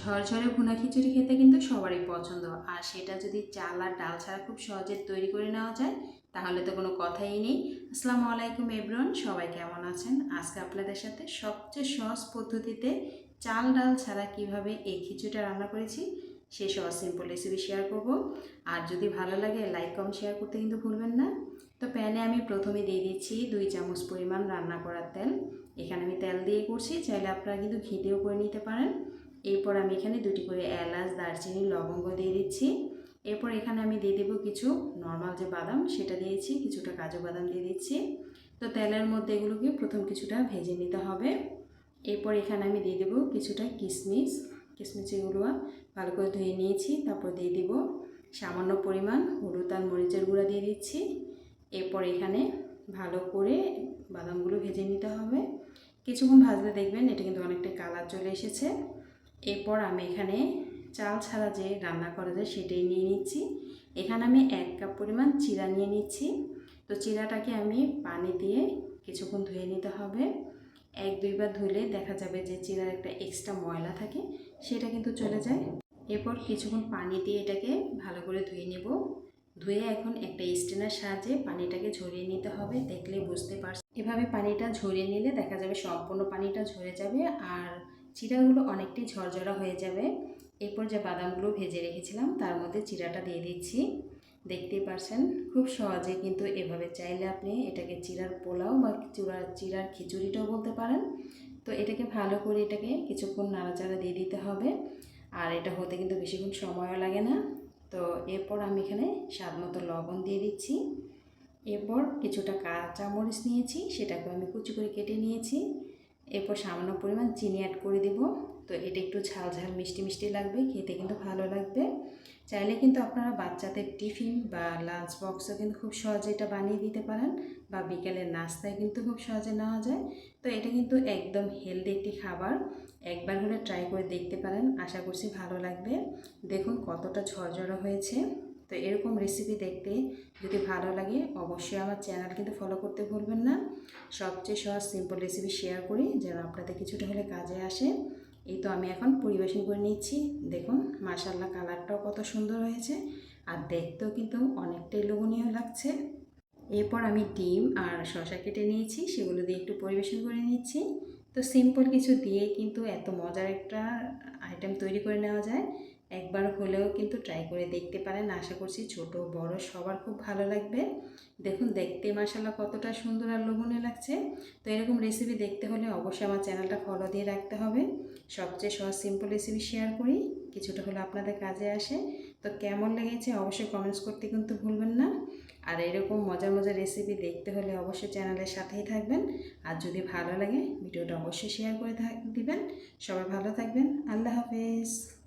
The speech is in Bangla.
ঝরঝরে ভুনা খিচুড়ি খেতে কিন্তু সবারই পছন্দ। আর সেটা যদি চাল আর ডাল ছাড়া খুব সহজে তৈরি করে নেওয়া যায়, তাহলে তো কোনো কথাই নেই। আসসালামু আলাইকুম এব্রন সবাই কেমন আছেন? আজকে আপনাদের সাথে সবচেয়ে সহজ পদ্ধতিতে চাল ডাল ছাড়া কীভাবে এই খিচুড়িটা রান্না করেছি, সেই সহজ সিম্পল রেসিপি শেয়ার করব। আর যদি ভালো লাগে লাইক কম শেয়ার করতে কিন্তু ভুলবেন না। তো প্যানে আমি প্রথমে দিয়ে দিচ্ছি দুই চামচ পরিমাণ রান্না করার তেল। এখানে আমি তেল দিয়ে করছি, চাইলে আপনারা কিন্তু ঘিতেও করে নিতে পারেন। এরপর আমি এখানে দুটি করে এলাচ, দারচিনি, লবঙ্গ দিয়ে দিচ্ছি। এরপর এখানে আমি দিয়ে দেবো কিছু নর্মাল যে বাদাম, সেটা দিয়েছি, কিছুটা কাজু বাদাম দিয়ে দিচ্ছি। তো তেলের মধ্যে এগুলোকে প্রথম কিছুটা ভেজে নিতে হবে। এরপর এখানে আমি দিয়ে দেবো কিছুটা কিশমিশ। কিশমিশ এগুলো ভালো করে ধুয়ে নিয়েছি, তারপর দিয়ে দিব সামান্য পরিমাণ হলুদ আর মরিচের গুঁড়া দিয়ে দিচ্ছি। এরপর এখানে ভালো করে বাদামগুলো ভেজে নিতে হবে। কিছুক্ষণ ভাজলে দেখবেন এটা কিন্তু অনেকটা কালার চলে এসেছে। এরপর আমি এখানে চাল ছাড়া যে রান্না করা যায় সেটাই নিয়ে নিচ্ছি। এখানে আমি এক কাপ পরিমাণ চিরা নিয়ে নিচ্ছি। তো চিরাটাকে আমি পানি দিয়ে কিছুক্ষণ ধুয়ে নিতে হবে। এক দুইবার ধুলে দেখা যাবে যে চিরার একটা এক্সট্রা ময়লা থাকে, সেটা কিন্তু চলে যায়। এরপর কিছুক্ষণ পানি দিয়ে এটাকে ভালো করে ধুয়ে নেব। ধুয়ে এখন একটা স্টেনার সাহায্যে পানিটাকে ঝরিয়ে নিতে হবে, দেখলে বুঝতে পারছি এভাবে পানিটা ঝরিয়ে নিলে দেখা যাবে সম্পূর্ণ পানিটা ঝরে যাবে আর চিরাগুলো অনেকটাই ঝরঝরা হয়ে যাবে। এরপর যে বাদামগুলো ভেজে রেখেছিলাম, তার মধ্যে চিরাটা দিয়ে দিচ্ছি। দেখতেই পারছেন, খুব সহজে কিন্তু এভাবে চাইলে আপনি এটাকে চিরার পোলাও বা চূড়ার চিরার খিচুড়িটাও বলতে পারেন। তো এটাকে ভালো করে এটাকে কিছুক্ষণ নাড়াচাড়া দিয়ে দিতে হবে। আর এটা হতে কিন্তু বেশিক্ষণ সময়ও লাগে না। তো এরপর আমি এখানে স্বাদ মতো লবণ দিয়ে দিচ্ছি। এরপর কিছুটা কাঁচা মরিচ নিয়েছি সেটাকে আমি কুচি করে কেটে নিয়েছি। এরপর সামান্য পরিমাণ চিনি অ্যাড করে দেব। তো এটা একটু ঝাল ঝাল, মিষ্টি মিষ্টি লাগবে, খেতে কিন্তু ভালো লাগবে। চাইলে কিন্তু আপনারা বাচ্চাদের টিফিন বা লাঞ্চ বক্সও কিন্তু খুব সহজে এটা বানিয়ে দিতে পারেন বা বিকেলের নাস্তায় কিন্তু খুব সহজে নেওয়া যায়। তো এটা কিন্তু একদম হেলদি একটি খাবার। একবার হলে ট্রাই করে দেখতে পারেন, আশা করছি ভালো লাগবে। দেখুন কতটা ঝরঝরা হয়েছে। তো এরকম রেসিপি দেখতে যদি ভালো লাগে, অবশ্যই আমার চ্যানেল কিন্তু ফলো করতে ভুলবেন না। সবচেয়ে সহজ সিম্পল রেসিপি শেয়ার করি, যেন আপনাদের কিছুটা হলে কাজে আসে। এই তো আমি এখন পরিবেশন করে নিচ্ছি। দেখুন মাসাল্লাহ কালারটাও কত সুন্দর হয়েছে, আর দেখতেও কিন্তু অনেকটাই লোভনীয় লাগছে। এরপর আমি ডিম আর শশা কেটে নিয়েছি, সেগুলো দিয়ে একটু পরিবেশন করে নিচ্ছি। তো সিম্পল কিছু দিয়ে কিন্তু এত মজার একটা আইটেম তৈরি করে নেওয়া যায়। একবার হলেও কিন্তু ট্রাই করে দেখতে পারেন। আশা করছি ছোট, বড় সবার খুব ভালো লাগবে। দেখুন, দেখতে মাসাল্লাহ কতটা সুন্দর আর লোভনীয় লাগছে। তো এরকম রেসিপি দেখতে হলে অবশ্যই আমার চ্যানেলটা ফলো দিয়ে রাখতে হবে। সবচেয়ে সহজ সিম্পল রেসিপি শেয়ার করি। কিছুটা হলে আপনাদের কাজে আসে। তো কেমন লেগেছে অবশ্যই কমেন্টস করতে কিন্তু ভুলবেন না। আর এরকম মজার মজার রেসিপি দেখতে হলে অবশ্যই চ্যানেলের সাথেই থাকবেন। আর যদি ভালো লাগে, ভিডিওটা অবশ্যই শেয়ার করে দিবেন। সবাই ভালো থাকবেন। আল্লাহ হাফেজ।